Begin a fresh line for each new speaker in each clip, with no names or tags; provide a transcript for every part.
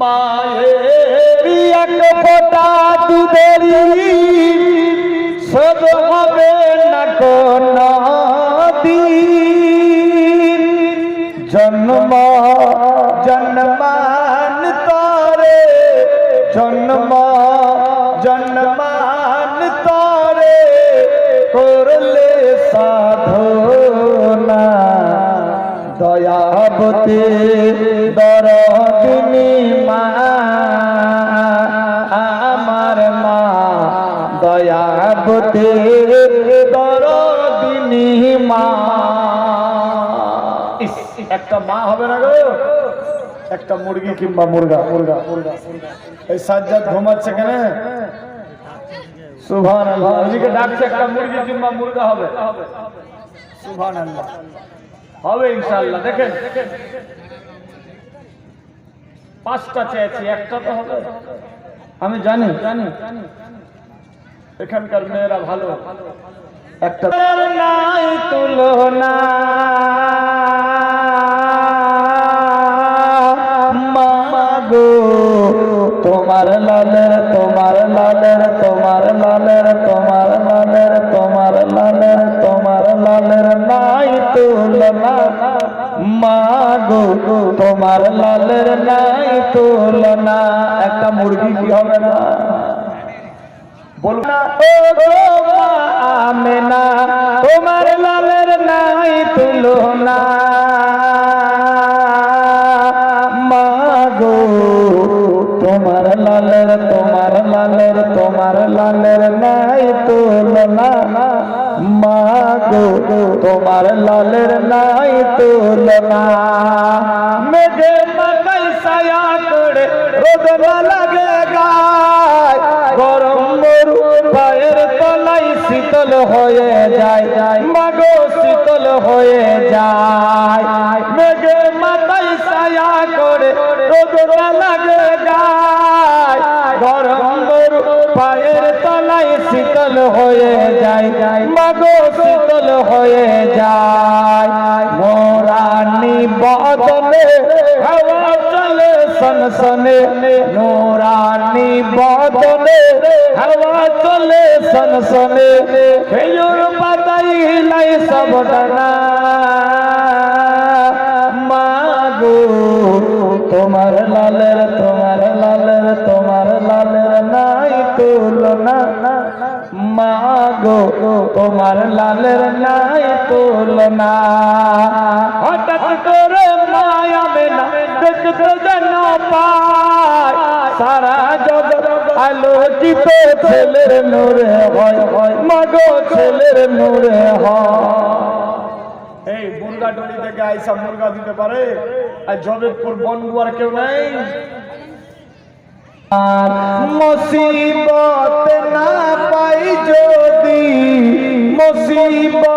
মায়ের এক ফোঁটা দুধেরি। শোধ হবে না দিন জন্ম, জন্মান তরে। জন্ম, জন্মান তরে। করলে সাধনা। দয়াবতী দরদিনী দয়াবতী দরদিনী মা। একটা মা হবে না গো। একটা মুরগি কিংবা মুরগা মুরগা মুরগা। এই সাজ্জাদ ঘুমাচ্ছে কেন? সুভান আল্লাহ ডাকছে, একটা মুরগি কিংবা মুরগা হবে। সুভান আল্লাহ হবে ইনশাআল্লাহ, দেখেন। পাঁচটা চেয়েছি, একটা তো হবে। আমি জানি জানি। এখানকার মেয়েরা ভালো। একটা নাই তুলনা মাগো তোমার লালের তোমার লালের তোমার লালের তোমার লালের তোমার লালের তোমার লালের নাই তুলনা। মাগো তোমার লালের নাই তুলনা। একটা মুরগি কি হবে না? বলব না ও গো মা আমেনা তোমার লালের নাই তুলনা মা গো তোমার লালের তোমার লালের তোমার লালের নাই তুলনা মা গো তোমার লালের নাই তুলনা মেঘে মাকাই সায়া করে রোদ না শীতল হয়ে যায়, মাগো শীতল হয়ে যায়। মেঘে মাথায় ছায়া করে রোদরা লাগে গায় গরম পায়ের তলাই শীতল হয়ে যায়, মাগো শীতল হয়ে যায়। মোরানি বদলে হাওয়া সনসনে নোরানি বদলে হাওয়া চলে সনসনে খেজুর পাতাই নাই সব ডানা। সারা জগৎ আলোচিত ছেলের নূরে হয়। হয় মাগো ছেলের নূরে হয়। এই মুরগা ডলি থেকে আইসা মুরগা দিতে পারে আর জবেদপুর বনগুয়ার কেউ নাই? মুসিবত না পাই যদি মুসিবত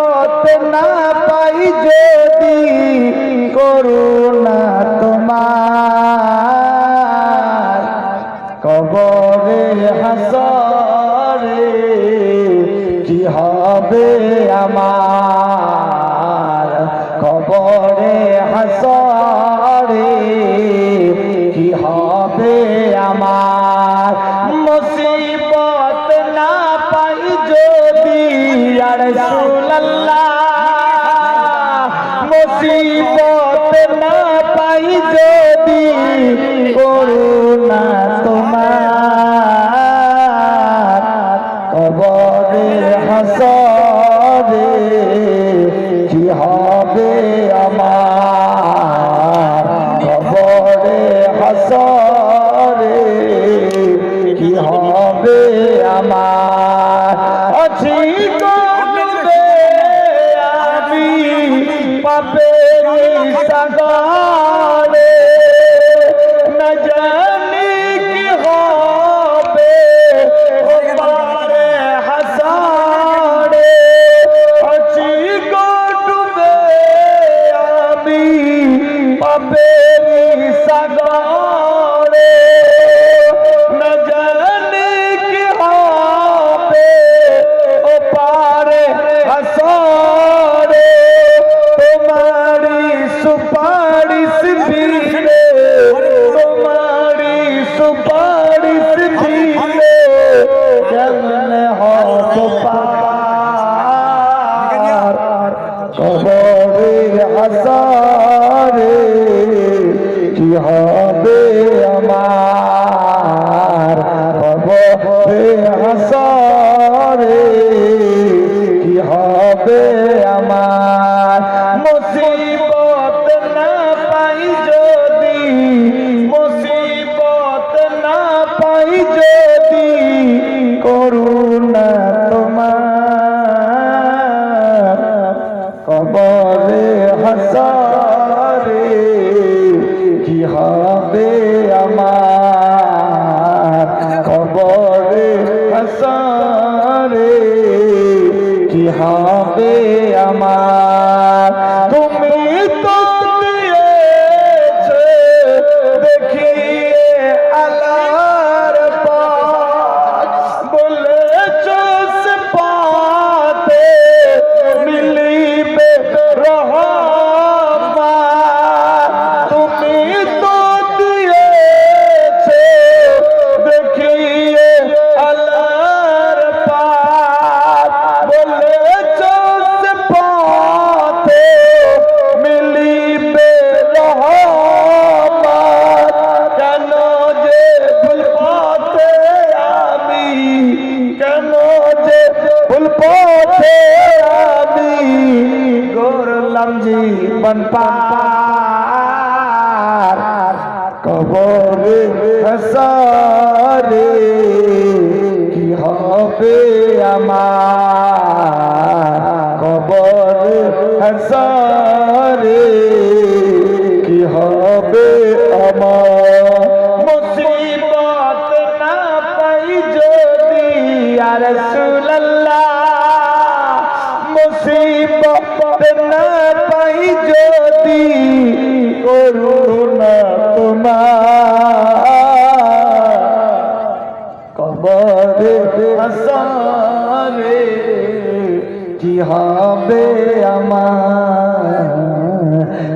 হাসারে কি হয়? হাসারে কি হবে আমার? কবরে সারে কি হবে আমার? মুসিবত না পাই যদি আর হবে আমার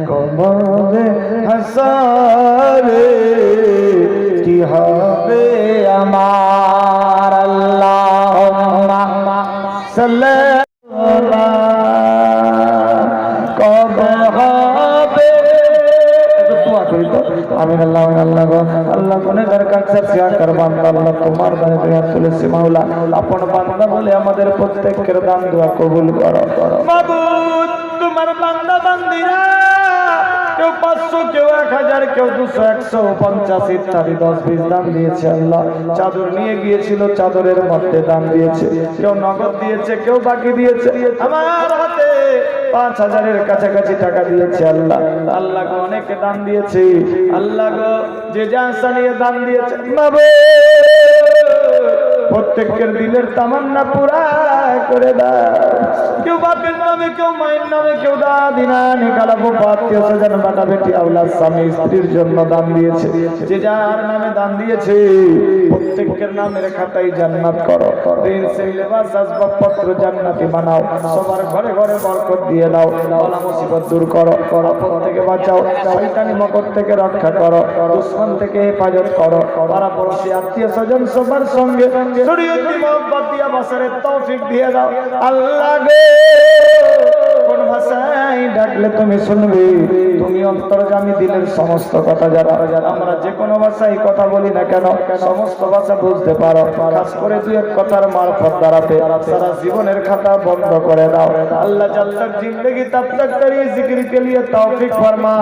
কবরে হাসারে। আমাদের প্রত্যেকের দান দোয়া কবুল করো
তোমার বান্দা বান্দিরা, কেউ পাঁচশো, কেউ এক হাজার, কেউ দুশো, একশো পঞ্চাশ ইত্যাদি, দশ বিশ দান দিয়েছে আল্লাহ। চাদর নিয়ে গিয়েছিল, চাদরের মধ্যে দান দিয়েছে। কেউ নগদ দিয়েছে, কেউ বাকি দিয়েছে। আমার হাতে পাঁচ হাজারের কাছাকাছি টাকা দিয়েছে আল্লাহ। আল্লাহ গো অনেকে দান দিয়েছে। আল্লাহ গো, যে যা আশা নিয়ে দান দিয়েছে। মাবুদ প্রত্যেকের দিলের তামান্না পুরা করে দাও। কেউ বাপের নামে, কেউ মায়ের নামে, কেউ দাদি না নিকালাবো আত্মীয় স্বজন, বাটা, বেটি আউলাদ স্বামী, স্ত্রীর জন্য দান দিয়েছে। যে যার নামে দান দিয়েছে, প্রত্যেকের নামের খাতাই জান্নাত করো। দিন সেই লেবাস, আসবাবপত্র জান্নাতি বানাও। সবার ঘরে ঘরে বরকত দিয়ে দাও। বলা মুসিবত দূর করো। আপদ থেকে বাঁচাও। শয়তানি মকর থেকে রক্ষা করো। দুশ্মন থেকে হেফাজত করো। পাড়া পড়োশি, আত্মীয় স্বজন সবার সঙ্গে শরীয়তি মোহাম্মত দিয়া বছরের তৌফিক দিয়ে দাও। আল্লাহ কোন ভাষায় ডাকলে তুমি শুনবে। তুমি অন্তর্জামী দিলের সমস্ত কথা যারা আমরা যে কোনো ভাষায় কথা বলি না কেন সমস্ত ভাষা বুঝতে পারো খাস করে দুই এক কথার মারফত দাঁড়াতে সারা জীবনের খাতা বন্ধ করে দাও अल्लाह जब तक जिंदगी तब तक तेरी जिक्र के लिए तौफीक फरमा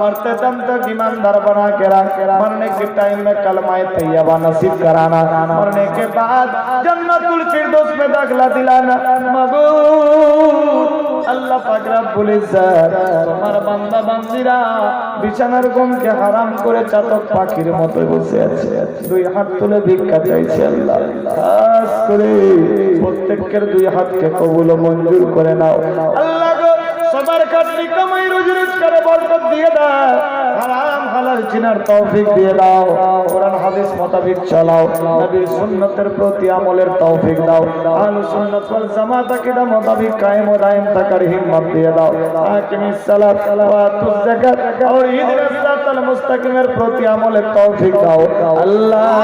मरते दम तक ईमानदार बना के रख मरने के टाइम में कलमाए तैयबा नसीब कराना मरने के बाद जन्नतुल फिरदौस में दाखला दिलाना मगबूल আল্লাহ পাকরা বলে তোমার বান্দা বান্দিরা বিছানার গমকে হারাম করে চাতক পাখির মতো বসে আছে। দুই হাত তুলে ভিক্ষা চাইছে আল্লাহ। খাস করে প্রত্যেকের দুই হাতকে কবুল মঞ্জুর করে নাও। আল্লাহ সবার কাছে কামাই রোজ করে হালাল তৌফিক দিয়ে দাও। কোরআন, হাদিস মোতাবেক চালাও। নবীর সুন্নতের প্রতি আমলের তৌফিক দাও। আহলে সুন্নাত ওয়াল জামাত আকীদা মোতাবেক কায়েম ও দায়েম থাকার হিম্মত দিয়ে দাও। আকিমিস সালাত ওয়া আতুজ যাকাত আর ইহদিনাস সিরাতাল মুস্তাকিমের প্রতি আমলের তৌফিক দাও। আল্লাহ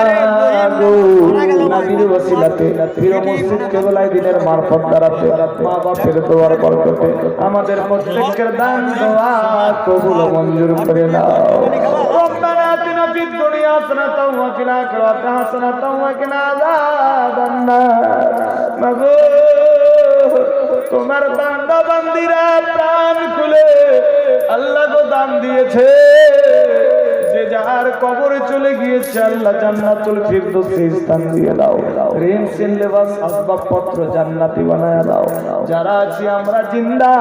গো, নবীর ওসিলাতে প্রিয় মসজিদ কেবলাই দিনের মারফত দ্বারাতে মা বাপের দোয়ার বরকতে আমাদের প্রত্যেকের দান দোয়া কবুল ও মঞ্জুর করে آتنا في الدنيا حسنة وفي الآخرة حسنة وقنا عذاب النار তোমার বান্দা বান্দিরা প্রাণ খুলে আল্লাহ দান দিয়েছে কবরে চলে গিয়েছে, আল্লাহ জান্নাতুল ফিরদৌসে স্থান দিয়ে দাও। ঋণ সিন লেবাস আসবাবপত্র জান্নাতি বানায় দাও। যারা আছি আমরা জিন্দা,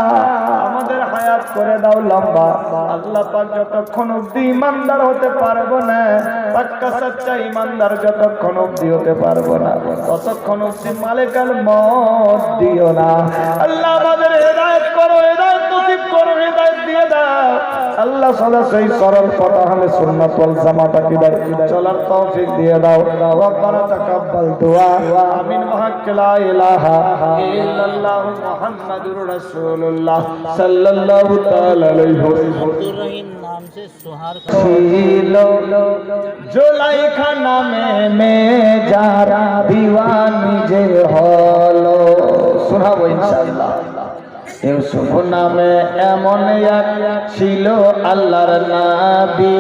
আমাদের হায়াত করে দাও লম্বা। আল্লাহ পাক যতক্ষণ অব্দি ইমানদার হতে পারব না, পাক্কা সচ্চা ইমানদার যতক্ষণ অব্দি হতে পারব না, ততক্ষণ অব্দি মালেকাল মত দিও না। আল্লাহ আমাদের হেদায়েত করো, হেদায়েত নসিব করো দাও আল্লাহ সালা সেই সরল পথ আহলে সুন্নাত ওয়াল জামাতাকে দাও চলার তৌফিক দিয়ে দাও। রব্বানা তাকাব্বাল দুআ আমিন লা ইলাহা ইল্লাল্লাহ মুহাম্মাদুর রাসূলুল্লাহ সাল্লাল্লাহু তাআলা আলাইহি ওয়াসাল্লাম।
নাম সে সুহার
ছিল জোলাইখা নামে মে যারা দিওয়ানি যে হলো, শোনাবো ইনশাআল্লাহ। ইউসুফ নামে এমন এক ছিল আল্লাহর নাবি।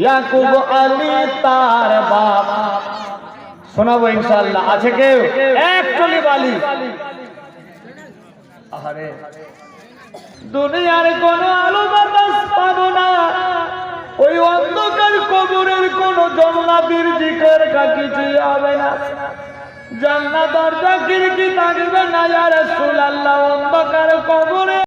ইয়াকুব আলী তার বাপ। শোনাবো ইনশাআল্লাহ, আছে কেউ? এক টলি বালি। আরে দুনিয়ার কোন আলো বাতাস পাবো না। ওই অন্ধকার কবরের কোন জন্নাতির জিকের কিছু হবে না। জান্নাত দরজা খিড়কি থাকবে না যারা সুলাল্লাহ অন্ধকার কবরে।